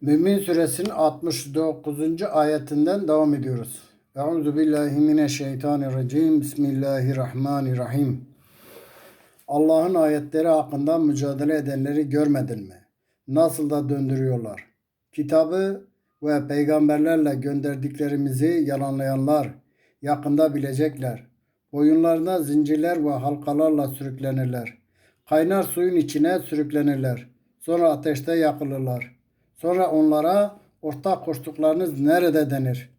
Mümin suresinin 69. ayetinden devam ediyoruz. Euzu billahi mineşşeytanirracim. Bismillahirrahmanirrahim. Allah'ın ayetleri hakkında mücadele edenleri görmedin mi? Nasıl da döndürüyorlar. Kitabı ve peygamberlerle gönderdiklerimizi yalanlayanlar yakında bilecekler. Boyunlarına zincirler ve halkalarla sürüklenirler. Kaynar suyun içine sürüklenirler. Sonra ateşte yakılırlar. Sonra onlara ortak koştuklarınız nerede denir?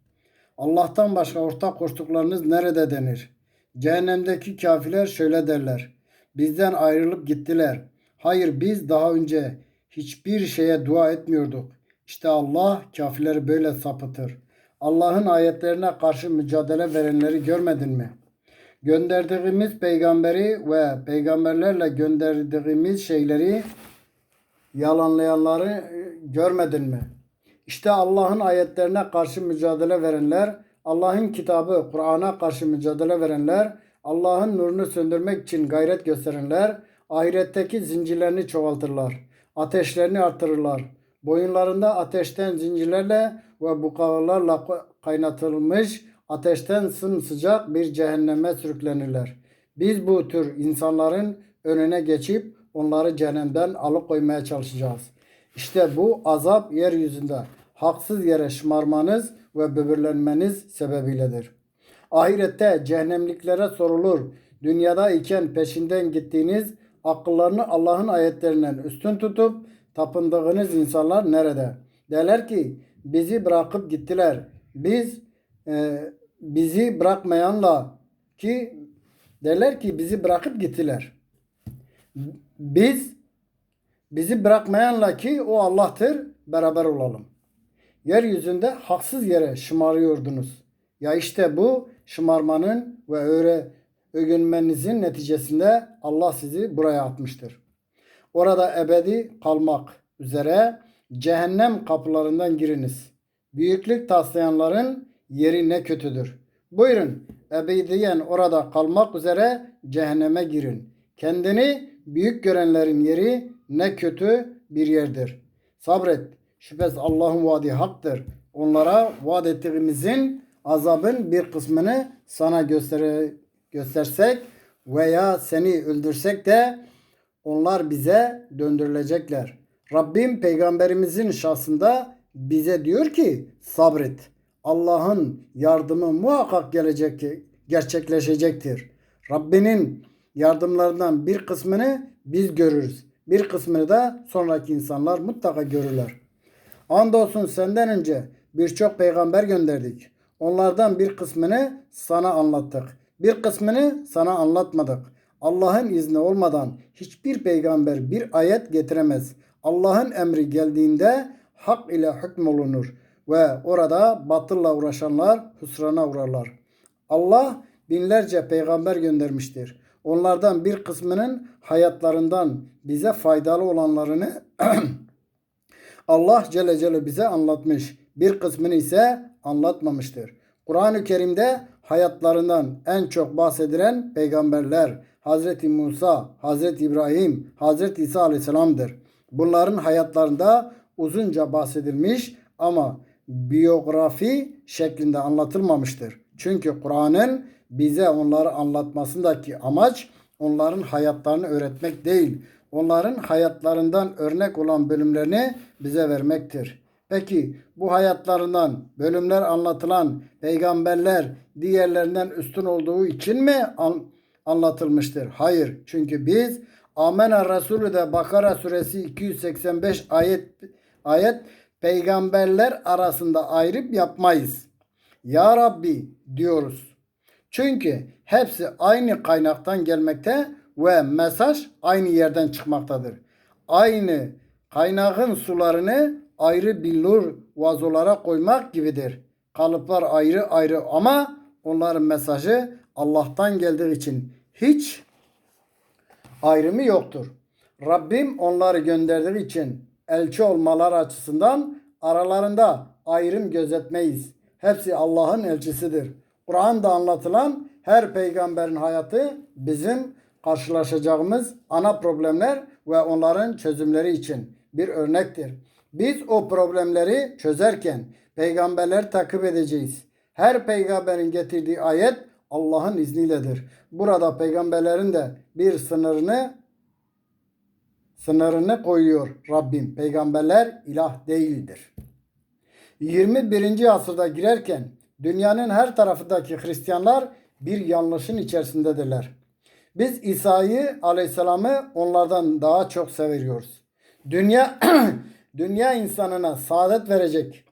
Allah'tan başka ortak koştuklarınız nerede denir? Cehennemdeki kafirler şöyle derler. Bizden ayrılıp gittiler. Hayır biz daha önce hiçbir şeye dua etmiyorduk. İşte Allah kafirleri böyle sapıtır. Allah'ın ayetlerine karşı mücadele verenleri görmedin mi? Gönderdiğimiz peygamberi ve peygamberlerle gönderdiğimiz şeyleri yalanlayanları e, görmedin mi? İşte Allah'ın ayetlerine karşı mücadele verenler, Allah'ın kitabı Kur'an'a karşı mücadele verenler, Allah'ın nurunu söndürmek için gayret gösterenler, ahiretteki zincirlerini çoğaltırlar, ateşlerini artırırlar. Boyunlarında ateşten zincirlerle ve bukalarla kaynatılmış ateşten sımsıcak bir cehenneme sürüklenirler. Biz bu tür insanların önüne geçip onları cehennemden alıkoymaya çalışacağız. İşte bu azap yeryüzünde haksız yere şımarmanız ve böbürlenmeniz sebebiyledir. Ahirette cehennemliklere sorulur. Dünyada iken peşinden gittiğiniz akıllarını Allah'ın ayetlerinden üstün tutup tapındığınız insanlar nerede? Derler ki bizi bırakıp gittiler. Biz e, bizi bırakmayanla ki derler ki bizi bırakıp gittiler. Biz bizi bırakmayanla ki o Allah'tır beraber olalım. Yeryüzünde haksız yere şımarıyordunuz. Ya işte bu şımarmanın ve öyle övünmenizin neticesinde Allah sizi buraya atmıştır. Orada ebedi kalmak üzere cehennem kapılarından giriniz. Büyüklük taslayanların yeri ne kötüdür. Buyurun ebediyen orada kalmak üzere cehenneme girin. Kendini büyük görenlerin yeri ne kötü bir yerdir. Sabret. Şüphesiz Allah'ın vaadi haktır. Onlara vaat ettiğimizin azabın bir kısmını sana göstere, göstersek veya seni öldürsek de onlar bize döndürülecekler. Rabbim peygamberimizin şahsında bize diyor ki sabret. Allah'ın yardımı muhakkak gelecek, gerçekleşecektir. Rabbinin yardımlarından bir kısmını biz görürüz. Bir kısmını da sonraki insanlar mutlaka görürler. Andolsun senden önce birçok peygamber gönderdik. Onlardan bir kısmını sana anlattık. Bir kısmını sana anlatmadık. Allah'ın izni olmadan hiçbir peygamber bir ayet getiremez. Allah'ın emri geldiğinde hak ile hükmolunur ve orada batılla uğraşanlar husrana uğrarlar. Allah binlerce peygamber göndermiştir. Onlardan bir kısmının hayatlarından bize faydalı olanlarını Allah Celle Celle bize anlatmış. Bir kısmını ise anlatmamıştır. Kur'an-ı Kerim'de hayatlarından en çok bahsedilen peygamberler Hazreti Musa, Hazreti İbrahim, Hazreti İsa Aleyhisselam'dır. Bunların hayatlarında uzunca bahsedilmiş ama biyografi şeklinde anlatılmamıştır. Çünkü Kur'an'ın bize onları anlatmasındaki amaç onların hayatlarını öğretmek değil, onların hayatlarından örnek olan bölümlerini bize vermektir. Peki bu hayatlarından bölümler anlatılan peygamberler diğerlerinden üstün olduğu için mi an anlatılmıştır? Hayır. Çünkü biz Amena Resulü de Bakara suresi 285 ayet ayet peygamberler arasında ayrıp yapmayız. Ya Rabbi diyoruz. Çünkü hepsi aynı kaynaktan gelmekte ve mesaj aynı yerden çıkmaktadır. Aynı kaynağın sularını ayrı billur vazolara koymak gibidir. Kalıplar ayrı ayrı ama onların mesajı Allah'tan geldiği için hiç ayrımı yoktur. Rabbim onları gönderdiği için elçi olmalar açısından aralarında ayrım gözetmeyiz. Hepsi Allah'ın elçisidir. Kur'an'da anlatılan her peygamberin hayatı bizim karşılaşacağımız ana problemler ve onların çözümleri için bir örnektir. Biz o problemleri çözerken peygamberleri takip edeceğiz. Her peygamberin getirdiği ayet Allah'ın izniyledir. Burada peygamberlerin de bir sınırını sınırını koyuyor Rabbim. Peygamberler ilah değildir. 21. asırda girerken dünyanın her tarafındaki Hristiyanlar bir yanlışın içerisindedirler. Biz İsa'yı aleyhisselamı onlardan daha çok seviyoruz. Dünya dünya insanına saadet verecek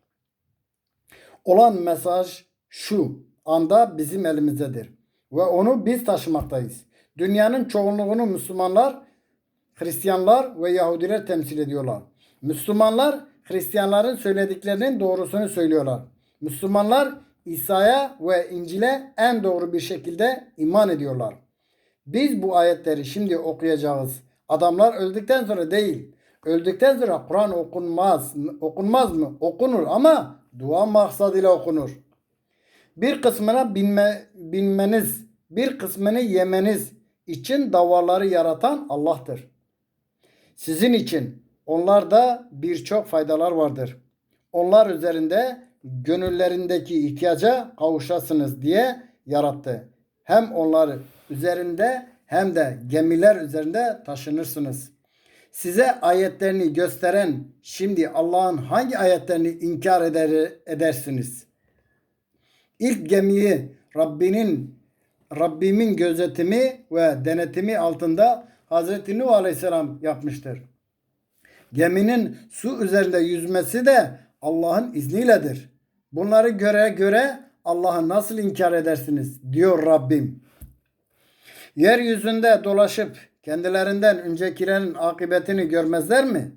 olan mesaj şu anda bizim elimizdedir. Ve onu biz taşımaktayız. Dünyanın çoğunluğunu Müslümanlar, Hristiyanlar ve Yahudiler temsil ediyorlar. Müslümanlar Hristiyanların söylediklerinin doğrusunu söylüyorlar. Müslümanlar İsa'ya ve İncil'e en doğru bir şekilde iman ediyorlar. Biz bu ayetleri şimdi okuyacağız. Adamlar öldükten sonra değil. Öldükten sonra Kur'an okunmaz. Okunmaz mı? Okunur ama dua maksadıyla okunur. Bir kısmına binme, binmeniz, bir kısmını yemeniz için davaları yaratan Allah'tır. Sizin için onlarda birçok faydalar vardır. Onlar üzerinde gönüllerindeki ihtiyaca kavuşasınız diye yarattı. Hem onlar üzerinde hem de gemiler üzerinde taşınırsınız. Size ayetlerini gösteren şimdi Allah'ın hangi ayetlerini inkar eder, edersiniz? İlk gemiyi Rabbinin Rabbimin gözetimi ve denetimi altında Hazreti Nuh Aleyhisselam yapmıştır. Geminin su üzerinde yüzmesi de Allah'ın izniyledir. Bunları göre göre Allah'ı nasıl inkar edersiniz diyor Rabbim. Yeryüzünde dolaşıp kendilerinden öncekilerin akıbetini görmezler mi?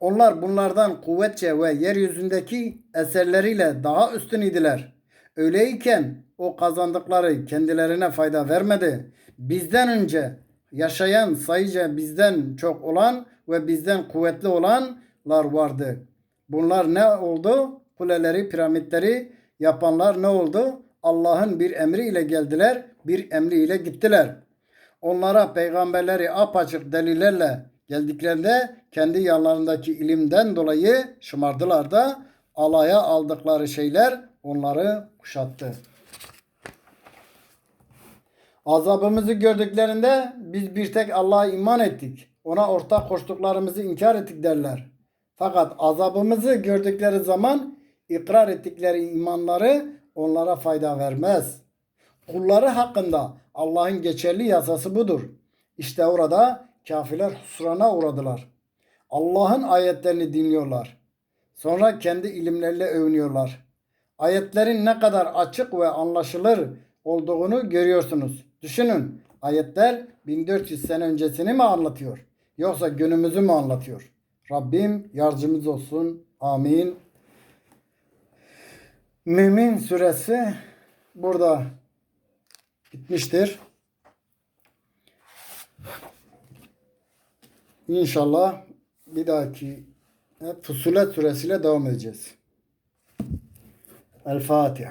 Onlar bunlardan kuvvetçe ve yeryüzündeki eserleriyle daha üstün idiler. Öyleyken o kazandıkları kendilerine fayda vermedi. Bizden önce yaşayan sayıca bizden çok olan ve bizden kuvvetli olanlar vardı. Bunlar ne oldu? Kuleleri, piramitleri yapanlar ne oldu? Allah'ın bir emriyle geldiler, bir emriyle gittiler. Onlara peygamberleri apaçık delillerle geldiklerinde kendi yanlarındaki ilimden dolayı şımardılar da alaya aldıkları şeyler onları kuşattı. Azabımızı gördüklerinde biz bir tek Allah'a iman ettik. Ona ortak koştuklarımızı inkar ettik derler. Fakat azabımızı gördükleri zaman ikrar ettikleri imanları onlara fayda vermez. Kulları hakkında Allah'ın geçerli yasası budur. İşte orada kafirler husrana uğradılar. Allah'ın ayetlerini dinliyorlar. Sonra kendi ilimleriyle övünüyorlar. Ayetlerin ne kadar açık ve anlaşılır olduğunu görüyorsunuz. Düşünün ayetler 1400 sene öncesini mi anlatıyor? Yoksa günümüzü mü anlatıyor? Rabbim yardımcımız olsun. Amin. Mümin suresi burada bitmiştir. İnşallah bir dahaki Fusulet suresiyle devam edeceğiz. El Fatiha.